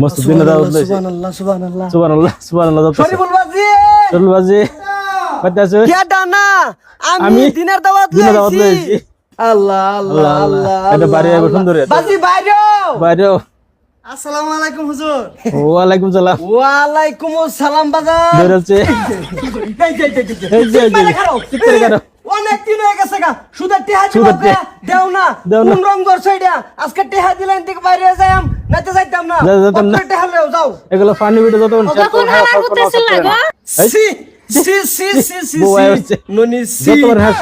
মস্ত দিনে লইছে। সুবহানাল্লাহ সুবহানাল্লাহ। সুবহানাল্লাহ সুবহানাল্লাহ শরীফুল বাজি চল বাজি কইতে আছো? কেডা না আমি দিনের দাওয়াত দিনের দাওয়াত লইছি। আল্লাহ আল্লাহ আল্লাহ, এটা বাড়ি আইবো। সুন্দর। বাজি বাইরে! বাইরে। আসসালামু আলাইকুম হুজুর। ওয়ালাইকুম সালাম। ওয়ালাইকুম আসসালাম বাজার বেরোচ্ছে এই যে, এই যে, এই যে। এই যে, এই যে। মানে খারাপ। ঠিক করে খারাপ। অনেক দিন হয়ে গেছে গা সুদের টেহা দিব। দেও না। কোন রং করছ এটা আজকে টেহা দিলেন থেকে বাইরে যাইম নাতে যাইতাম না না। টেহা লও যাও এগুলো পানি ভিটে যত কখন হারার হতেছিল না গো সি সি সি সি সি সি ননি সি যতবার হাস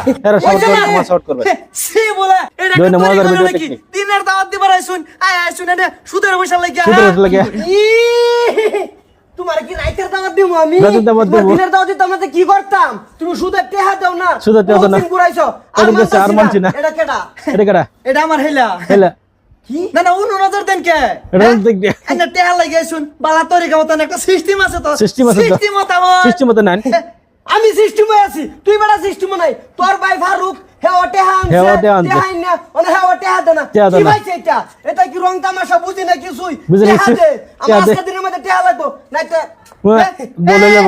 শর্ট করবে শর্ট করবে সি বলে এটা কি মজার ভিডিও নাকি? দিনের দাওয়াত দিবার আইছুন আয় আইছুন এটা সুদের পয়সা লাগিয়া সুদের পয়সা লাগিয়া। তোমার কি রাইতের দাওয়াত দিমু আমি? রাতের দাওয়াত দিমু। দিনের দাওয়াত দিতে আমরা কি করতাম? তুমি সুদের টেহা দাও না। সুদের টেহা দাও না। বহুদিন আর কদিন আর মানছি না। এটা কেডা? এটা কেডা? এটা আমার হেলা। হেলা। কি? না না উনো নজর দেন কে? এটা দেখ দে এনে টেহা লাগাইছুন বালা তরিকা মতন একটা সিস্টেম আছে তো। System আছে তো। সিস্টেম মত আমার। সিস্টেম মতো নাই। আমি সিস্টেমে আছি। তুই বড় সিস্টেমে নাই। তোর ভাই ফারুক হে ওটে হানছে হে ওটে হানছে। টেহা ওনে হে ওটে হাত না। কি। এটা? এটা কি রং তামাশা? বুঝি না কিছুই। বুঝি না আমার তো ওয়া, বলে যাব।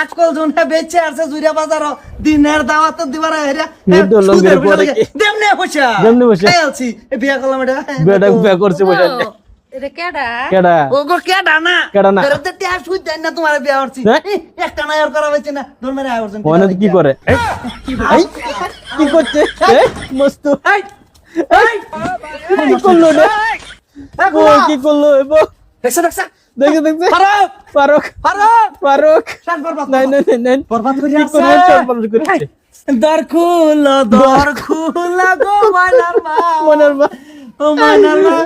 আজকাল জন বেচে জুরিয়া বাজার দিনের দাওয়াত দিবার হেরা তো কি? দেমনে দেমনে। আছি বিয়া করলাম এটা। বেটা বিয়া করছে বসে। কেডা? কেডা? ওগো কেডা না? কেডা না? বেরোতে টিয়া সুই দেন না তোমার বিয়া করছি। হ্যাঁ? এই, একটা না আর করা হয়েছে না। মেরে কি করে? কি করছে? মস্ত। কি করল কি করল এ বউ? দেখছ। দেখছ দেখে দেখছে। ফারুক! ফারুক ফারুক! ফারুক। শান বরবাদ নাই নাই নাই নাই। বরবাদ করে কি আছে। করল? চল বল করে দর খুল দর খুল গো মানার মা। মনের মা। ও মানার মা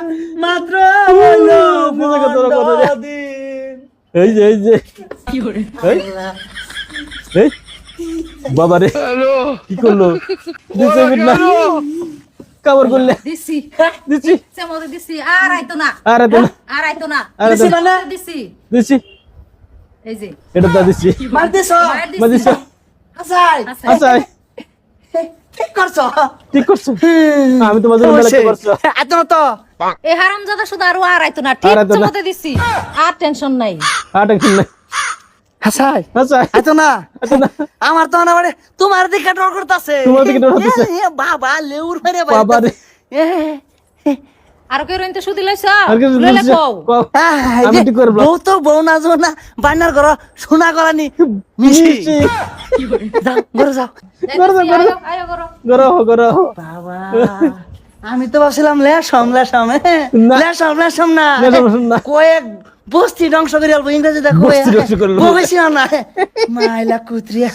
মাত্র হলো বুঝে গেছে ওরা কত রে। দিন। এই যে এই যে। এই এই। বাবা রে কি করল? দিছে বিটনা কাবার করলে। দিছি। দিছি। সেমতে দিছি। আর আইতো না। আর না। আর আইতো না। আর এত না। দিছি। দিছি। মানে? এই যে। এটা দা দিছি। মার দিছ? মার দিছি। আসাই। আচ্ছা ঠিক করছ? ঠিক করছ। আমি তোমার জন্য মেলা করছ। এত না তো। এই হারামজাদা শুধু আর আর আইতো না। ঠিক আইতো সেমতে দিছি। আর টেনশন নাই। আর টেনশন নাই। হাসাই? এত না? আমার তো না মানে তোমার দিকে ডর করতেছে। তোমার দিকে ডর করতাছে? বাবা লেউর মেরে বাবা রে। আর কেউ রইতে শুধু লইছ? লইলে কও? কও। আমি ঠিক করে বউ তো বউ না জো না বান্নার ঘর সোনা গলানি মিশি মিষ্টি। যাও ঘরে যাও। করো, যাইতেছি, করো। আয়ো, আয়ো করো গরো গরো বাবা। আমি তো ভাবছিলাম লেসম লেসম। লেসম লেসম না। কয়েক বস্তি ধ্বংস করে অল্প ইংরেজি দেখো বস্তি ধ্বংস করল। বলেছিলাম না মাইলা কুত্রিয়া